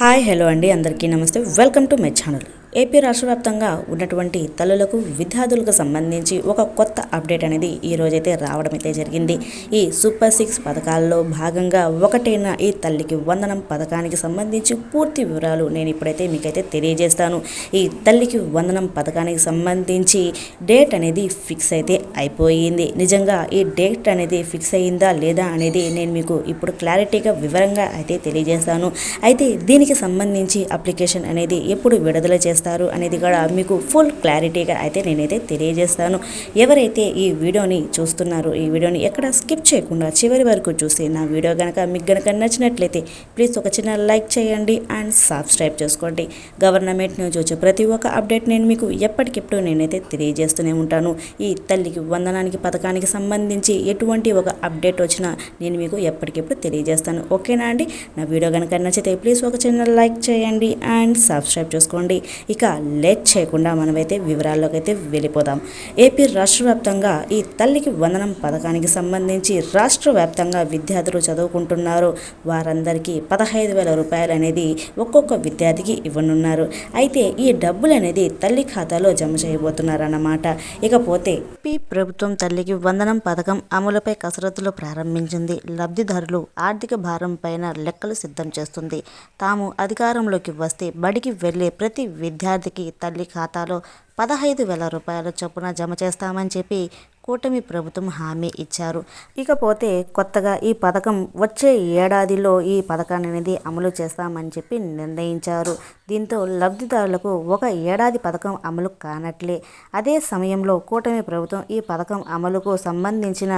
Hi hello అండి. అందరికీ నమస్తే. Welcome to my channel. AP రాష్ట్ర వ్యాప్తంగా ఉన్నటువంటి తల్లులకు విద్యార్థులకు సంబంధించి ఒక కొత్త అప్డేట్ అనేది ఈ రోజైతే రావడం అయితే జరిగింది. ఈ సూపర్ సిక్స్ పథకాల్లో భాగంగా ఒకటైన ఈ తల్లికి వందనం పథకానికి సంబంధించి పూర్తి వివరాలు నేను ఇప్పుడైతే మీకైతే తెలియజేస్తాను. ఈ తల్లికి వందనం పథకానికి సంబంధించి డేట్ అనేది ఫిక్స్ అయితే అయిపోయింది. నిజంగా ఈ డేట్ అనేది ఫిక్స్ అయిందా లేదా అనేది నేను మీకు ఇప్పుడు క్లారిటీగా వివరంగా అయితే తెలియజేస్తాను. అయితే దీనికి సంబంధించి అప్లికేషన్ అనేది ఎప్పుడు విడుదల చేస్తాను చేస్తారు అనేది కూడా మీకు ఫుల్ క్లారిటీగా అయితే నేనైతే తెలియజేస్తాను. ఎవరైతే ఈ వీడియోని చూస్తున్నారో ఈ వీడియోని ఎక్కడ స్కిప్ చేయకుండా చివరి వరకు చూసి నా వీడియో కనుక మీకు కనుక నచ్చినట్లయితే ప్లీజ్ ఒక చిన్న లైక్ చేయండి అండ్ సబ్స్క్రైబ్ చేసుకోండి. గవర్నమెంట్ నుంచి వచ్చే ప్రతి ఒక్క అప్డేట్ నేను మీకు ఎప్పటికెప్పుడు నేనైతే తెలియజేస్తూనే ఉంటాను. ఈ తల్లికి వందనానికి పథకానికి సంబంధించి ఎటువంటి ఒక అప్డేట్ వచ్చినా నేను మీకు ఎప్పటికెప్పుడు తెలియజేస్తాను. ఓకేనా అండి? నా వీడియో కనుక నచ్చితే ప్లీజ్ ఒక చిన్న లైక్ చేయండి అండ్ సబ్స్క్రైబ్ చేసుకోండి. ఇక లేట్ చేయకుండా మనమైతే వివరాల్లోకి అయితే వెళ్ళిపోదాం. ఏపీ రాష్ట్ర వ్యాప్తంగా ఈ తల్లికి వందనం పథకానికి సంబంధించి రాష్ట్ర వ్యాప్తంగా విద్యార్థులు చదువుకుంటున్నారు. వారందరికీ పదహైదు వేల రూపాయలు అనేది ఒక్కొక్క విద్యార్థికి ఇవ్వనున్నారు. అయితే ఈ డబ్బులు అనేది తల్లి ఖాతాలో జమ చేయబోతున్నారన్నమాట. ఇకపోతే పి ప్రభుత్వం తల్లికి వందనం పథకం అమలుపై కసరత్తులు ప్రారంభించింది. లబ్ధిదారులు ఆర్థిక భారం పైన లెక్కలు సిద్ధం చేస్తుంది. తాము అధికారంలోకి వస్తే బడికి వెళ్ళే ప్రతి విద్య విద్యార్థికి తల్లి ఖాతాలో పదహైదు వేల రూపాయల చొప్పున జమ చేస్తామని చెప్పి కూటమి ప్రభుత్వం హామీ ఇచ్చారు. ఇకపోతే కొత్తగా ఈ పథకం వచ్చే ఏడాదిలో ఈ పథకాన్ని అనేది అమలు చేస్తామని చెప్పి నిర్ణయించారు. దీంతో లబ్ధిదారులకు ఒక ఏడాది పథకం అమలు కానట్లే. అదే సమయంలో కూటమి ప్రభుత్వం ఈ పథకం అమలుకు సంబంధించిన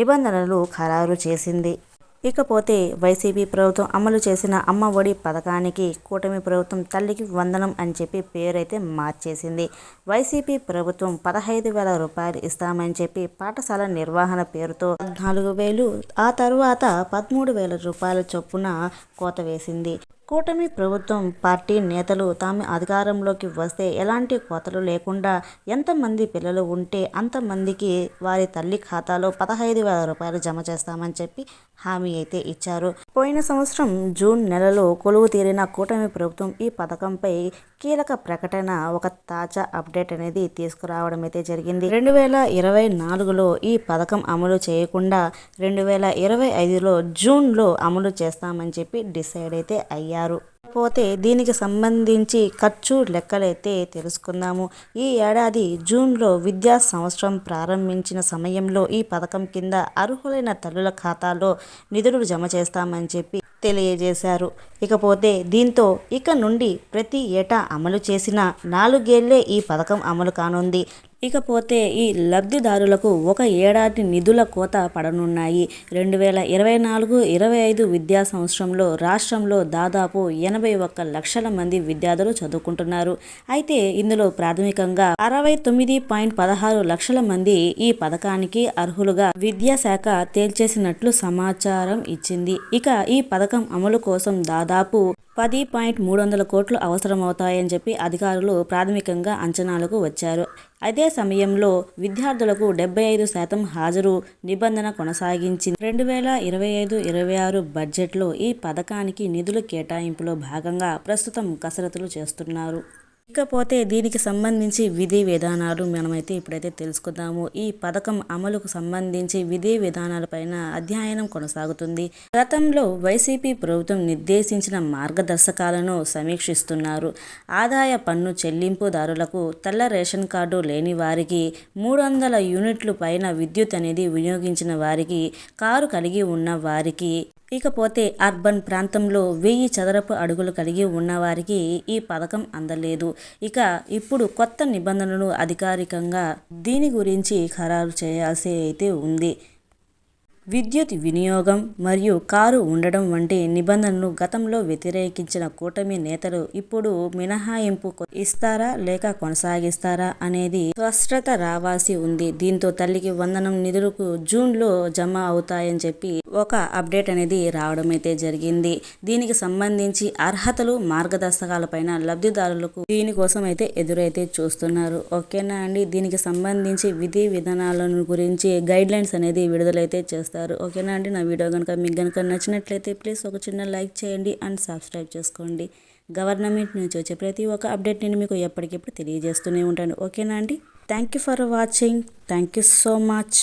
నిబంధనలు ఖరారు చేసింది. ఇకపోతే వైసీపీ ప్రభుత్వం అమలు చేసిన అమ్మ ఒడి పథకానికి కూటమి ప్రభుత్వం తల్లికి వందనం అని చెప్పి పేరైతే మార్చేసింది. వైసీపీ ప్రభుత్వం పదహైదు వేల రూపాయలు ఇస్తామని చెప్పి పాఠశాల నిర్వహణ పేరుతో పద్నాలుగు వేలు ఆ తరువాత పదమూడు వేల రూపాయల చొప్పున కోత వేసింది. కూటమి ప్రభుత్వం పార్టీ నేతలు తాము అధికారంలోకి వస్తే ఎలాంటి కోతలు లేకుండా ఎంతమంది పిల్లలు ఉంటే అంతమందికి వారి తల్లి ఖాతాలో పదహైదు వేల రూపాయలు జమ చేస్తామని చెప్పి హామీ అయితే ఇచ్చారు. పోయిన సంవత్సరం జూన్ నెలలో కొలువు తీరిన కూటమి ప్రభుత్వం ఈ పథకంపై కీలక ప్రకటన ఒక తాజా అప్డేట్ అనేది తీసుకురావడం అయితే జరిగింది. రెండు వేల ఇరవై నాలుగులో ఈ పథకం అమలు చేయకుండా రెండు వేల ఇరవై ఐదులో జూన్లో అమలు చేస్తామని చెప్పి డిసైడ్ అయితే అయ్యారు. పోతే దీనికి సంబంధించి ఖర్చు లెక్కలైతే తెలుసుకుందాము. ఈ ఏడాది జూన్లో విద్యా సంవత్సరం ప్రారంభించిన సమయంలో ఈ పథకం కింద అర్హులైన తల్లుల ఖాతాలో నిధులు జమ చేస్తామని చెప్పి తెలియజేశారు. ఇకపోతే దీంతో ఇక నుండి ప్రతి ఏటా అమలు చేసిన నాలుగేళ్ళే ఈ పథకం అమలు కానుంది. ఇకపోతే ఈ లబ్ధిదారులకు ఒక ఏడాది నిధుల కోత పడనున్నాయి. రెండు వేల ఇరవై నాలుగు ఇరవై ఐదు విద్యా సంవత్సరంలో రాష్ట్రంలో దాదాపు ఎనభై ఒక్క లక్షల మంది విద్యార్థులు చదువుకుంటున్నారు. అయితే ఇందులో ప్రాథమికంగా అరవై తొమ్మిది పాయింట్ పదహారు లక్షల మంది ఈ పథకానికి అర్హులుగా విద్యాశాఖ తేల్చేసినట్లు సమాచారం ఇచ్చింది. ఇక ఈ పథకం అమలు కోసం దాదాపు పది పాయింట్ మూడు వందల కోట్లు అవసరమవుతాయని చెప్పి అధికారులు ప్రాథమికంగా అంచనాలకు వచ్చారు. అదే సమయంలో విద్యార్థులకు డెబ్బై ఐదు శాతం హాజరు నిబంధన కొనసాగించింది. రెండు వేల ఇరవై ఐదు ఇరవై ఆరు బడ్జెట్లో ఈ పథకానికి నిధుల కేటాయింపులో భాగంగా ప్రస్తుతం కసరత్తులు చేస్తున్నారు. ఇకపోతే దీనికి సంబంధించి విధి విధానాలు మనమైతే ఇప్పుడైతే తెలుసుకుందాము. ఈ పథకం అమలుకు సంబంధించి విధి విధానాలపైన అధ్యయనం కొనసాగుతుంది. గతంలో వైసీపీ ప్రభుత్వం నిర్దేశించిన మార్గదర్శకాలను సమీక్షిస్తున్నారు. ఆదాయ పన్ను చెల్లింపుదారులకు తెల్ల రేషన్ కార్డు లేని వారికి మూడు వందల యూనిట్లు పైన విద్యుత్ అనేది వినియోగించిన వారికి కారు కలిగి ఉన్న వారికి ఇకపోతే అర్బన్ ప్రాంతంలో వెయ్యి చదరపు అడుగులు కలిగి ఉన్నవారికి ఈ పథకం అందలేదు. ఇక ఇప్పుడు కొత్త నిబంధనలు అధికారికంగా దీని గురించి ఖరారు చేయాల్సి అయితే ఉంది. విద్యుత్ వినియోగం మరియు కారు ఉండడం వంటి నిబంధనలు గతంలో వ్యతిరేకించిన కూటమి నేతలు ఇప్పుడు మినహాయింపు ఇస్తారా లేక కొనసాగిస్తారా అనేది స్పష్టత రావాల్సి ఉంది. దీంతో తల్లికి వందనం నిధులకు జూన్లో జమ అవుతాయని చెప్పి ఒక అప్డేట్ అనేది రావడం అయితే జరిగింది. దీనికి సంబంధించి అర్హతలు మార్గదర్శకాలపైన లబ్ధిదారులకు దీనికోసం అయితే ఎదురైతే చూస్తున్నారు. ఓకేనా అండి? దీనికి సంబంధించి విధి విధానాలను గురించి గైడ్ లైన్స్ అనేది విడుదలైతే చేస్తారు చేస్తారు. ఓకేనా అండి? నా వీడియో కనుక మీకు కనుక నచ్చినట్లయితే ప్లీజ్ ఒక చిన్న లైక్ చేయండి అండ్ సబ్స్క్రైబ్ చేసుకోండి. గవర్నమెంట్ నుంచి వచ్చే ప్రతి ఒక్క అప్డేట్ నేను మీకు ఎప్పటికెప్పుడు తెలియజేస్తూనే ఉంటాను. ఓకేనా అండి? Thank you for watching. Thank you so much.